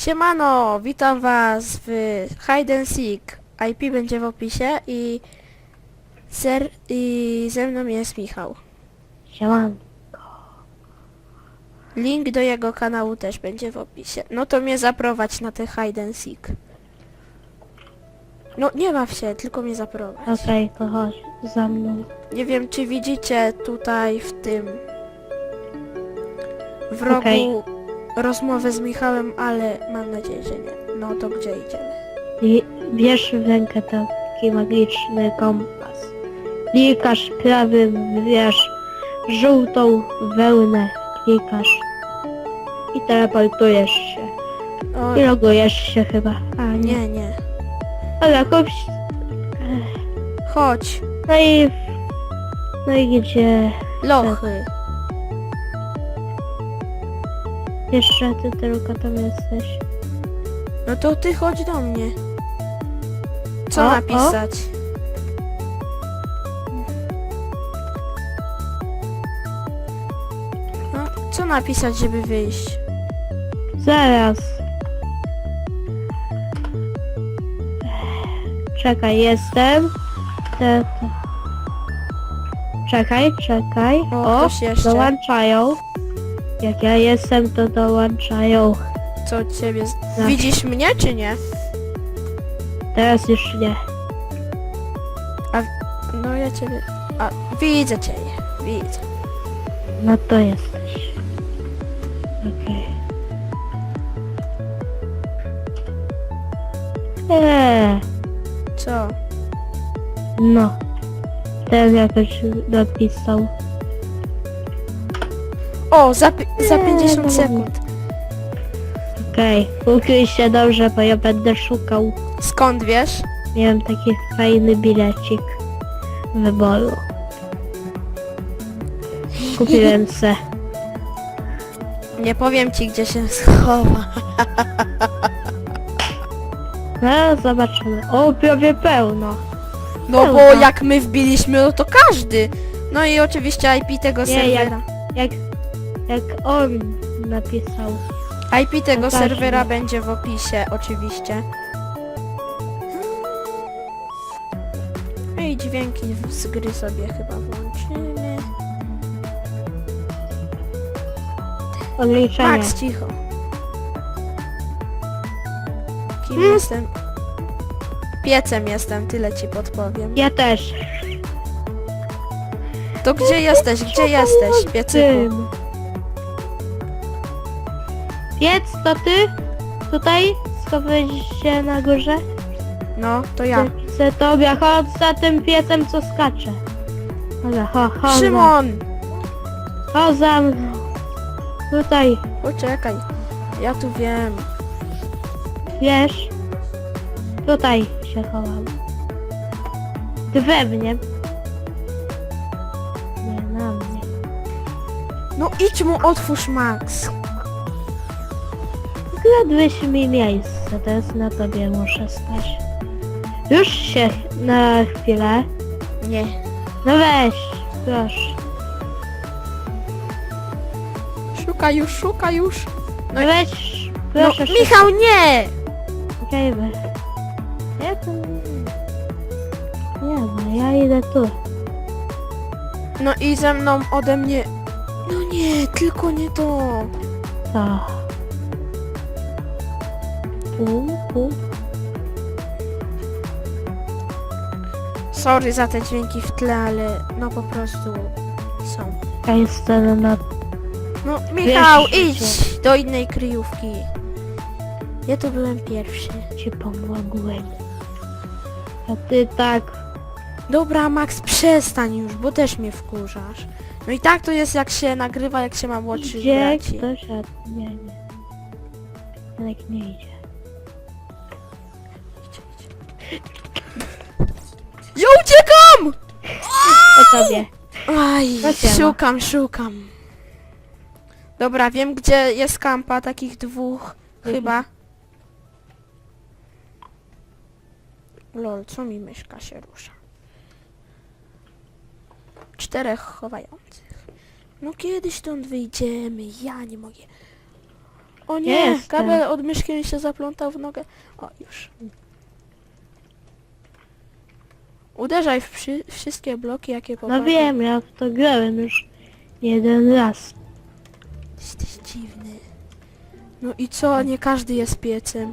Siemano, witam was w Hide and Seek. IP będzie w opisie i, ser, i ze mną jest Michał. Sieman. Link do jego kanału też będzie w opisie. No to mnie zaprowadź na te Hide and Seek. No nie baw się, tylko mnie zaprowadź. Okej, to chodź za mną. Nie wiem czy widzicie tutaj w tym w rogu Okej. Rozmowę z Michałem, ale mam nadzieję, że nie. No to gdzie idziemy? Bierz w rękę taki magiczny kompas. Klikasz prawym, wybierz żółtą wełnę, klikasz i teleportujesz się. O, I logujesz się chyba. A nie. nie, nie. Ale jakąś... Chodź. No i... No i gdzie... Lochy. Jeszcze ty tylko tam jesteś. No to ty chodź do mnie. Co O, o. napisać? No, co napisać, żeby wyjść? Zaraz. Czekaj, jestem. Te, te. Czekaj, czekaj. O, O, ktoś jeszcze. dołączają. Jak ja jestem, to dołączają. Co ciebie... z- Tak. Widzisz mnie, czy nie? Teraz już nie. No ja ciebie... A, widzę cię, widzę. No to jesteś. Okej. Eee, Co? no. Ten jakoś napisał. O, za, pi- za Nie, 50 no. sekund. Okej, ukryj się dobrze, bo ja będę szukał. Skąd wiesz? Miałem taki fajny bilecik wyboru. Kupiłem se. Nie powiem ci, gdzie się schowa. No, zobaczymy. O, prawie pełno. No bo jak my wbiliśmy, no to każdy. No i oczywiście IP tego Nie, serwera. Jak, jak on napisał. IP tego No serwera będzie w opisie, oczywiście. No I dźwięki z gry sobie chyba włączymy. Odliczenie. Max, cicho. Kim Hmm? jestem? Piecem jestem, tyle ci podpowiem. Ja też. To gdzie jesteś? Gdzie jesteś, piecyku? Tym. Piec, to ty? Tutaj? Schowałeś się na górze? No, to ja. Chcę tobie, chodź za tym piecem, co skacze. Dobra, ho, ho, za, Szymon! ho za mną. Tutaj, Poczekaj. Ja tu wiem. wiesz? Tutaj się chowam. Ty we mnie. Nie, na mnie. No idź mu otwórz Max. Zgadłeś mi miejsce, teraz na tobie muszę stać. Już się na chwilę. Nie. No weź, proszę. Szukaj już, szukaj już. No weź, No, proszę. Michał, nie! Okej, okay, Ja to... Nie no, ja idę tu. No i ze mną ode mnie... No nie, tylko nie to. To. Sorry za te dźwięki w tle, ale no po prostu są. Ja jestem na... No Michał, Wiesz, idź do innej kryjówki. Ja tu byłem pierwszy. Ci pomogłem. A ty tak... Dobra, Max, przestań już, bo też mnie wkurzasz. No i tak to jest, jak się nagrywa, jak się ma młodszych Idzie braci. ktoś, a... Nie, nie. Jednak nie idzie. Uciekam! O tobie. Aj, szukam, szukam. Dobra, wiem gdzie jest kampa takich dwóch, Mhm. chyba. Lol, co mi myszka się rusza? Czterech chowających. No kiedy stąd wyjdziemy? Ja nie mogę. O nie, Jestem. kabel od myszki mi się zaplątał w nogę. O, już. Uderzaj w przy, wszystkie bloki, jakie No popadną. wiem, ja w to grałem już jeden raz. Jesteś dziwny. No i co, nie każdy jest piecem.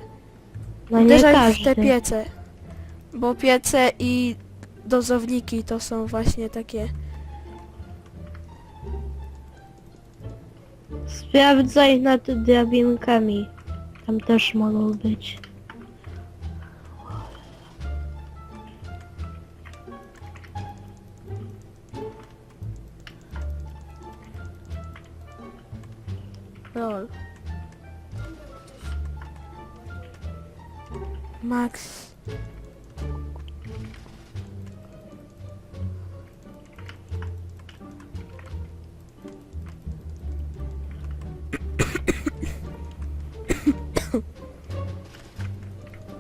No nie Uderzaj w każdy. te piece. Bo piece i dozowniki to są właśnie takie... Sprawdzaj nad drabinkami. Tam też mogą być. Lol. Max.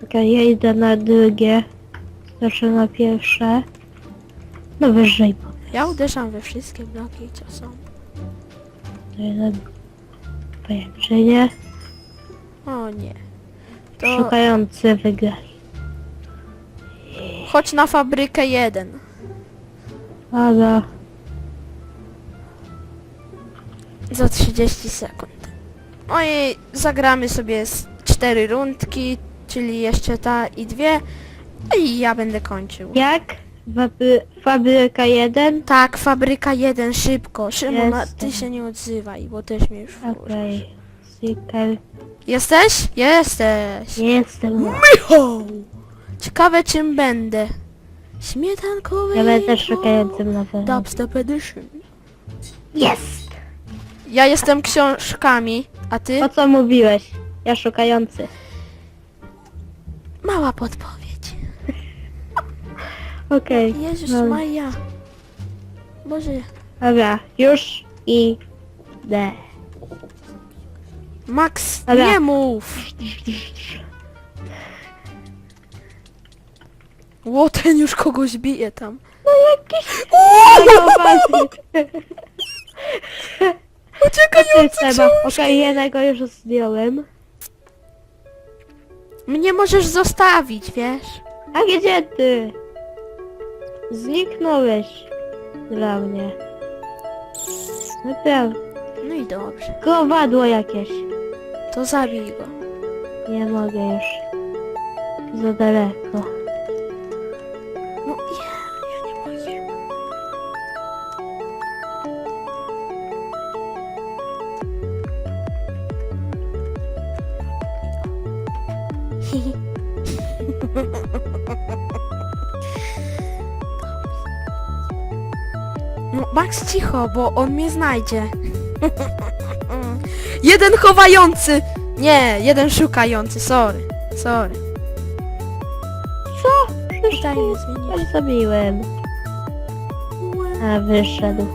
Okej, ja idę na drugie. Znaczy na pierwsze. No wyżej Ja uderzam we wszystkie bloki, co są. To jeden połączenie. O nie. To Szukający wygrali. chodź na fabrykę jeden. Ale Za 30 sekund. No i zagramy sobie z cztery rundki, czyli jeszcze ta i dwie. No I ja będę kończył. jak? Fabry fabryka 1? Tak, fabryka jeden, szybko. Szymon, a ty Jestem. się nie odzywaj, bo też mnie już wkurzasz. Okej. Seeker. Jesteś? Jesteś. Nie jestem. Michał! Ciekawe czym będę. Śmietankowy Ja będę Michał. szukającym na pewno. Dubstep Edition. Jest! Ja jestem książkami, a ty? O co mówiłeś? Ja szukający. Mała podpowiedź. Okej. Jezus no. Maria. Boże. Dobra, już i D. Max, Dobra. nie mów! Ło, ten już kogoś bije tam. Uciekaj, Seba. Okej, jednego już zdjąłem. Mnie możesz zostawić, wiesz? A gdzie ty? Zniknąłeś dla mnie. Naprawdę. No i dobrze. Kowadło jakieś. To zabij go. Nie mogę już. Za daleko. No ja, ja nie mogę. No Max cicho, bo on mnie znajdzie. jeden chowający! Nie, jeden szukający, sorry. Sorry. Co? Przecież nie ja zabiłem. A wyszedł.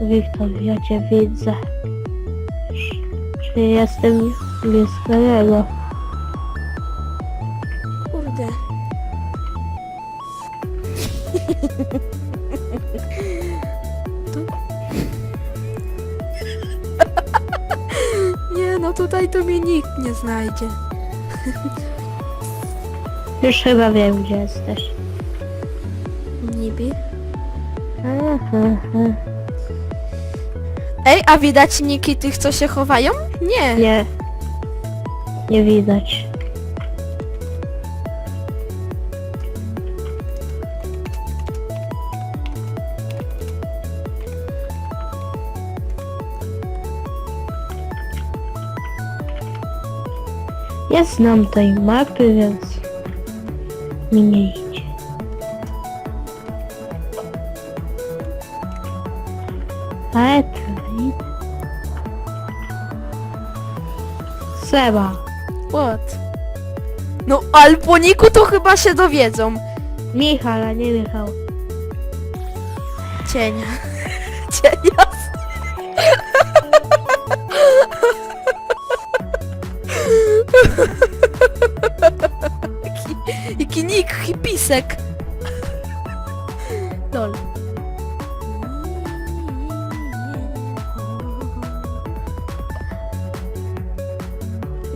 Wiktor, ja cię widzę. Czy jestem blisko niego? Nie no, tutaj to mnie nikt nie znajdzie. Już chyba wiem, gdzie jesteś. Niby. Aha. Ej, a widać niki tych, co się chowają? Nie. Nie. Nie widać. Ja znam tej mapy, więc mi nie idzie. Ale. Seba. What? No, ale po niku to chyba się dowiedzą. Michał, a nie Michał. Cienia. Cienia. piesek. Dol.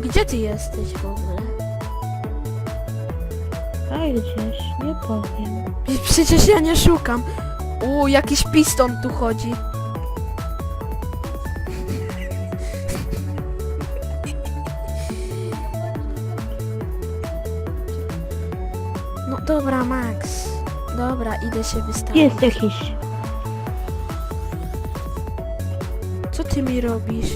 Gdzie ty jesteś w ogóle? A gdzieś, nie powiem. Przecież ja nie szukam. U, jakiś piston tu chodzi. Dobra, Max. Dobra, idę się wystawić. Jest jakiś. Co ty mi robisz?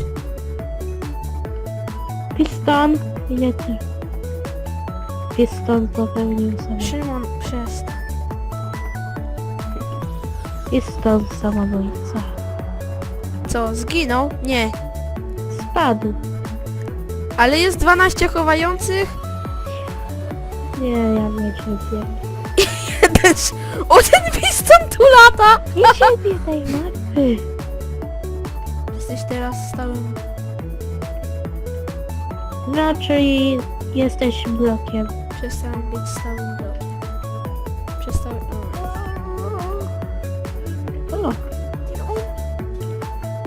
Piston. I lecę. Piston popełnił sobie. Szymon, przestań. Piston samobójca. Co, zginął? Nie. Spadł. Ale jest 12 chowających? Nie, ja nie cierpię. Jeden... O, ten piston tu lata! Nie cierpię tej mapy. Jesteś teraz stałym... No, czyli jesteś blokiem. Przestałem być stałym blokiem. Przestałem... O.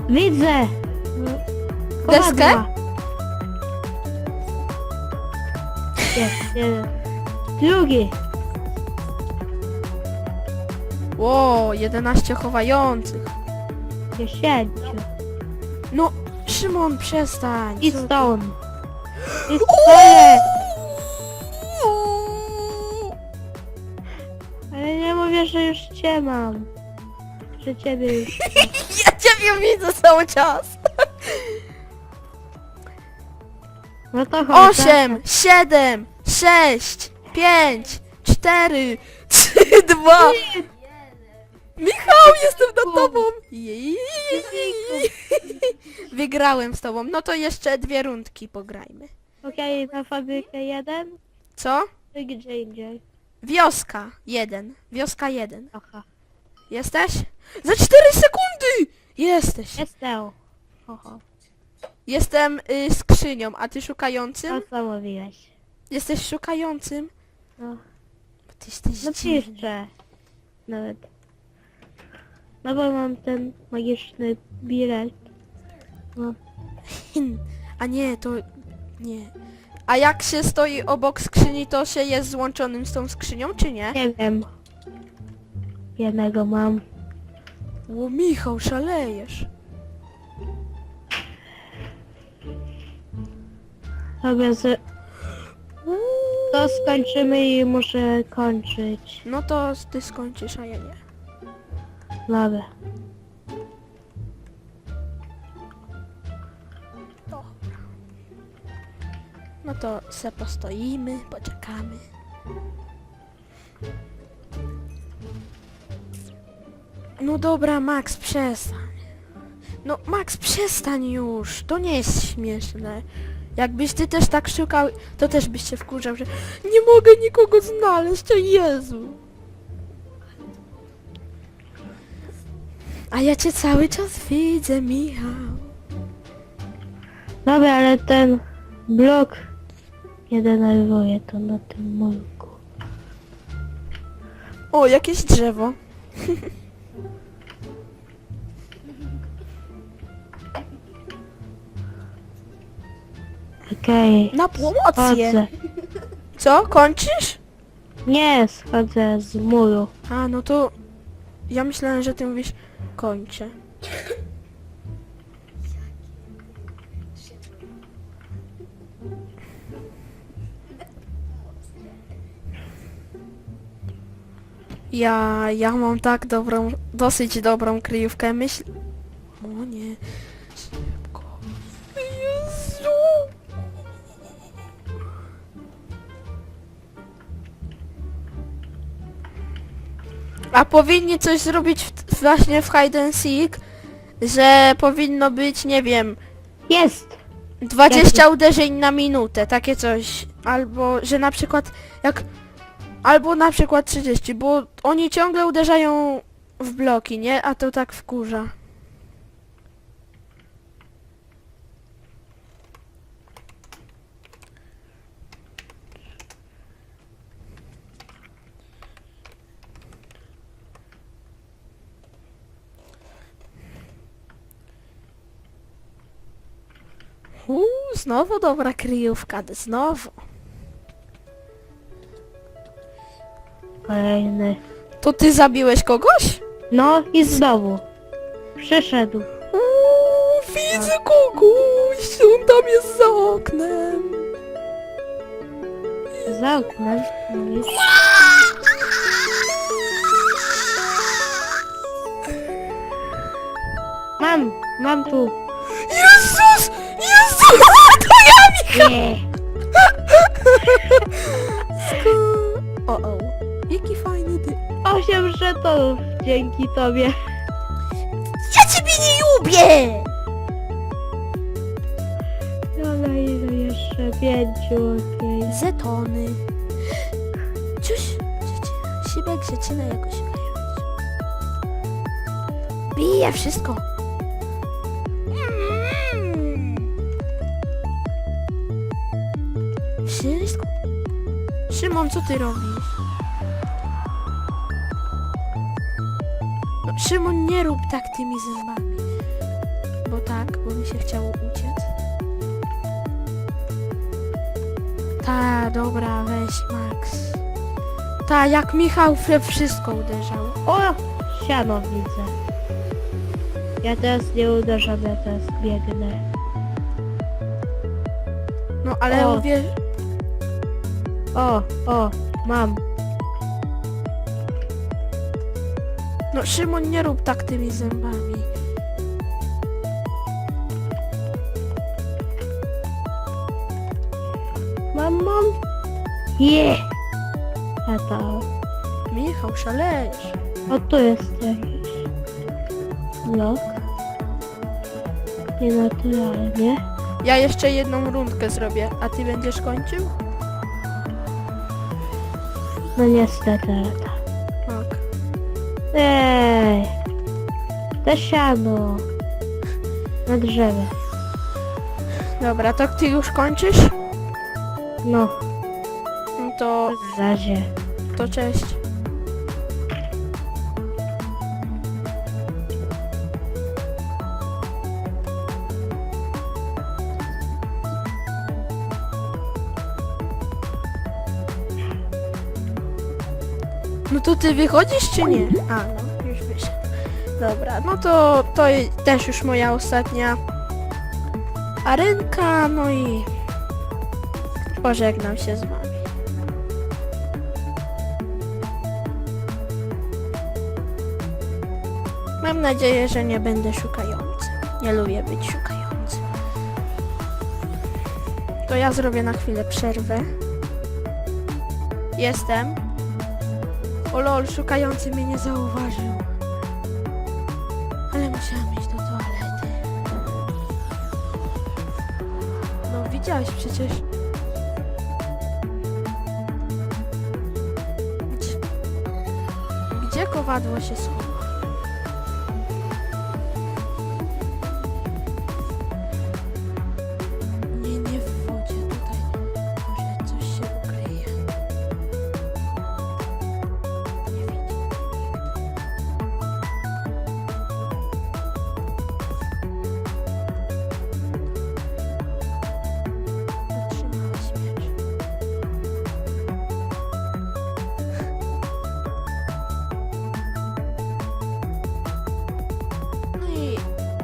Widzę! Deskę? Jest, jeden. Drugi. Ło, 11 chowających. Dziesięciu. No, Szymon, przestań. I Co ty- stone. I. Ale nie mówię, że już cię mam. Że ciebie już... Ja ciebie widzę cały czas. No to chodź. 8, 7, 6, 5, 4, 3, 2. Michał, jestem nad tobą. Wygrałem z tobą. No to jeszcze dwie rundki pograjmy. Okej, na fabrykę jeden. Co? Ty gdzie indziej. Wioska 1. Wioska 1. Aha. Jesteś? Za 4 sekundy! Jesteś. Jestem. Oho. Jestem y, skrzynią, a ty To szukającym? co mówiłeś? Jesteś szukającym? No. Bo ty jesteś No dziwny. piszczę. Nawet. No bo mam ten magiczny bilet. No. A nie, to... Nie. A jak się stoi obok skrzyni, to się jest złączonym z tą skrzynią, czy nie? Nie wiem. Jednego mam. O, Michał, szalejesz. Dobra, z... to skończymy i muszę kończyć. No to ty skończysz, a ja nie. Dobra. No to se postoimy, poczekamy. No dobra, Max, przestań. No Max, przestań już. To nie jest śmieszne. Jakbyś ty też tak szukał, to też byś się wkurzał, że nie mogę nikogo znaleźć, o Jezu. A ja cię cały czas widzę, Michał. Dobra, ale ten blok mnie denerwuje to na tym molku. O, jakieś drzewo. Okej. Na promocję. Chodzę. Co, kończysz? Nie, schodzę z muru. A, no to... Ja myślałem, że ty mówisz kończę. Ja, ja mam tak dobrą, dosyć dobrą kryjówkę, myśl... A powinni coś zrobić w, właśnie w hide and seek, że powinno być, nie wiem, Jest! 20 uderzeń na minutę, takie coś. Albo, że na przykład jak... Albo na przykład 30, bo oni ciągle uderzają w bloki, nie? A to tak wkurza. Uuu, znowu dobra kryjówka, znowu. Kolejny. To ty zabiłeś kogoś? No i znowu. Przyszedł. Uuu, widzę kogoś, on tam jest za oknem. Za oknem. Mówisz? Mam, mam tu. O, o. Jaki fajny ty. Osiem żetonów dzięki tobie. Ja ciebie nie lubię! Ale ile jeszcze? Pięciu, okej. Zetony. Cóż, zaczyna, Sibek zaczyna jakoś grając. Bije wszystko. Szymon, co ty robisz? No, Szymon, nie rób tak tymi zębami. Bo tak, bo mi się chciało uciec. Ta, dobra, weź Max. Ta, jak Michał we wszystko uderzał. O! Siano widzę. Ja teraz nie uderzam, ja teraz biegnę. No ale O. uwierz... O, o, mam. No Szymon, nie rób tak tymi zębami. Mam, mam. Je! A to... Michał, szalejesz. O, tu jest jakiś blok. Nienaturalnie. Ja jeszcze jedną rundkę zrobię, a ty będziesz kończył? No niestety, tak. Tak. Ej! To siano. Na drzewie. Dobra, to ty już kończysz? No, No to, w razie. to cześć. To ty wychodzisz czy nie? A, no, już wyszedł. Dobra, no to to też już moja ostatnia arenka, no i pożegnam się z wami. Mam nadzieję, że nie będę szukający. Nie lubię być szukający. To ja zrobię na chwilę przerwę. Jestem. O lol, szukający mnie nie zauważył. Ale musiałam iść do toalety. No widziałeś przecież. Gdzie kowadło się schowa?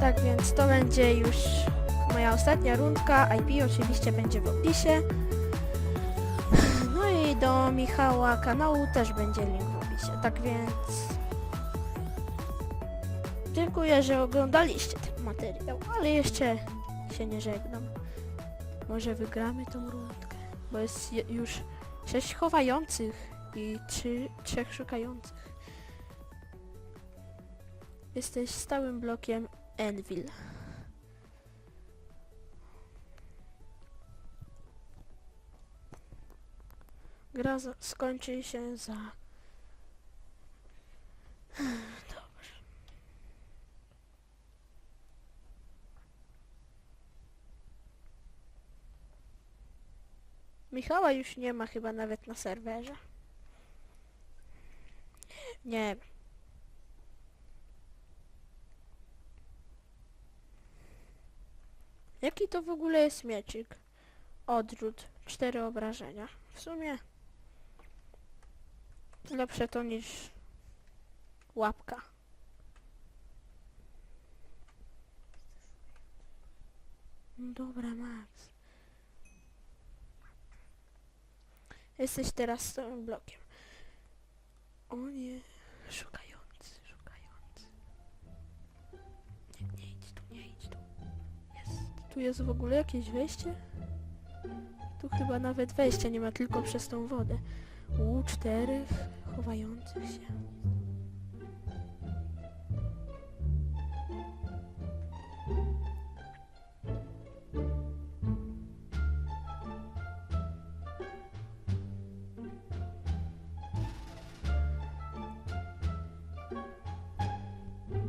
Tak więc to będzie już moja ostatnia rundka. IP oczywiście będzie w opisie. No i do Michała kanału też będzie link w opisie. Tak więc dziękuję, że oglądaliście ten materiał, ale jeszcze się nie żegnam. Może wygramy tą rundkę, bo jest je- już sześć chowających i trzy, trzech szukających. Jesteś stałym blokiem Envil. Gra skończy się za... Dobrze. Michała już nie ma chyba nawet na serwerze. Nie wiem. Jaki to w ogóle jest mieczyk? Odrzut. Cztery obrażenia. W sumie lepsze to niż łapka. No Dobra, Max. Jesteś teraz z tym blokiem. O nie, szukający, Tu jest w ogóle jakieś wejście? Tu chyba nawet wejścia nie ma, tylko przez tą wodę. U czterech chowających się.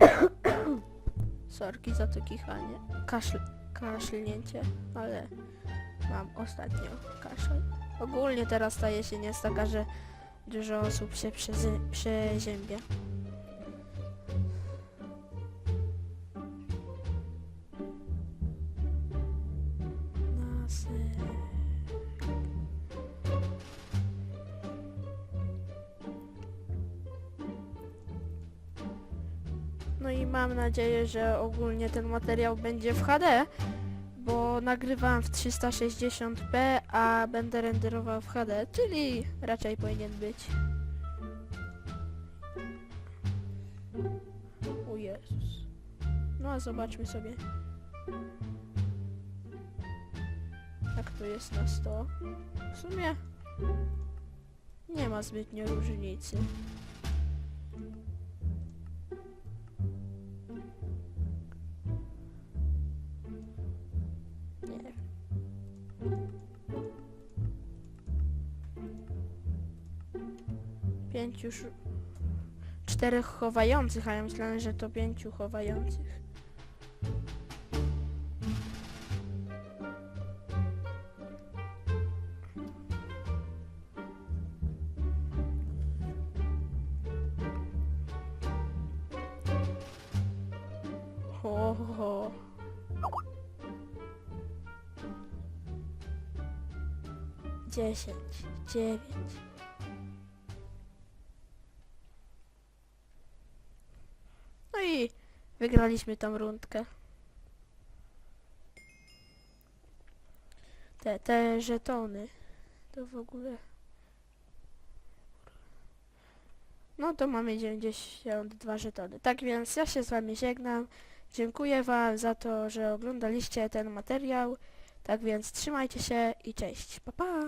Sorki za to kichanie. Kaszel, kaszlnięcie, ale mam ostatnio kaszel. Ogólnie teraz ta jesień jest taka, że dużo osób się przeziębia. No i mam nadzieję, że ogólnie ten materiał będzie w HD, bo nagrywam w 360p, a będę renderował w HD, czyli raczej powinien być. O Jezus. No a zobaczmy sobie. Jak to jest na 100. W sumie nie ma zbytnio różnicy. Już... Czterech chowających, ja myślałem, że to pięciu chowających. Ho, ho, ho. Dziesięć, dziewięć. Wygraliśmy tą rundkę. Te, te żetony. To w ogóle... No to mamy 92 żetony. Tak więc ja się z wami żegnam. Dziękuję wam za to, że oglądaliście ten materiał. Tak więc trzymajcie się i cześć. Pa pa!